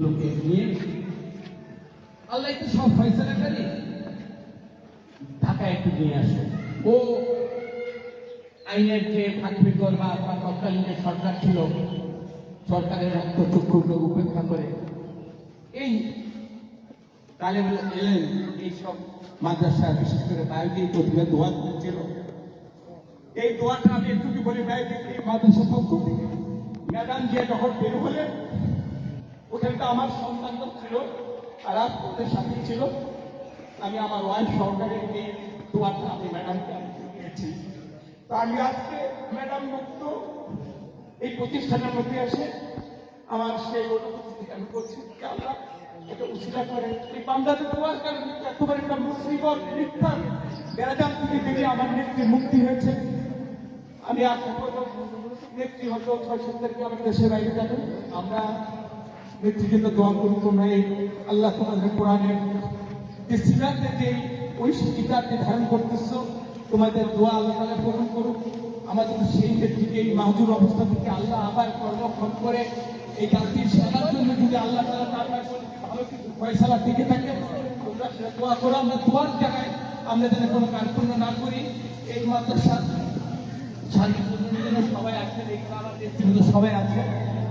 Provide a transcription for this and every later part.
লোকে নিয়ে। আল্লাহ তো সব ফয়সলা করে। ঢাকা একটু নিয়ে আসে। ও আইনের যে ফাঁকিবিকর বা তৎকালীন সরকার ছিল, সরকারের রক্ত চক্ষুকে উপেক্ষা করে। এই তালেব এলেন এইসব মাদ্রাসা, বিশেষ করে বায়োটি প্রতিভা দোয়া ছিল এই দোয়াটা আমি একটু বলি বায়োটি এই মাদ্রাসা পক্ষ থেকে। ম্যাডাম যে যখন বের হলেন ওখানটা আমার সন্তান ছিল তারা ওদের সাথে ছিল। আমি আমার ওয়াইফ সহকারে এই দোয়াটা আমি ম্যাডামকে আমি দিয়েছি। তো আমি আজকে ম্যাডাম মুক্ত। এই প্রতিষ্ঠানের মধ্যে এসে আমার সেই অনুভূতি থেকে আমি বলছি আল্লাহ এটা একেবারে একটা আমার মুক্তি হয়েছে। আমি হয়তো দেশের বাইরে আমরা জন্য দোয়া করি তোমরা এই আল্লাহ তোমাদের কোরআনের যে সিরাতে যে ওই কিতাবকে ধারণ করতেছো তোমাদের দোয়া আল্লাহ গ্রহণ করুক আমাদের সেই নেত্রীকে এই মাহজুর অবস্থা থেকে আল্লাহ আবার কর্মক্ষণ করে এই জাতির সেবার জন্য যদি আল্লাহ তালা তার ভালো কিছু ফয়সালা থেকে থাকে দোয়া করো আমরা দোয়ার জায়গায় আমরা যেন কোনো কার্পণ্য না করি এই মাদ্রাসা শান্তিপূর্ণ সবাই আছেন নেতৃবৃন্দ সবাই আছে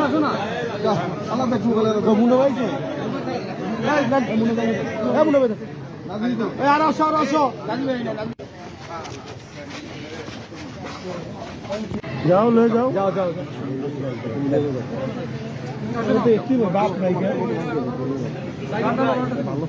ইনশাআল্লাহ রাব্বুল আলামিন আসসালামু আলাইকুম যাও লয়ে যাও। যাও যাও বাপ নাই ভালো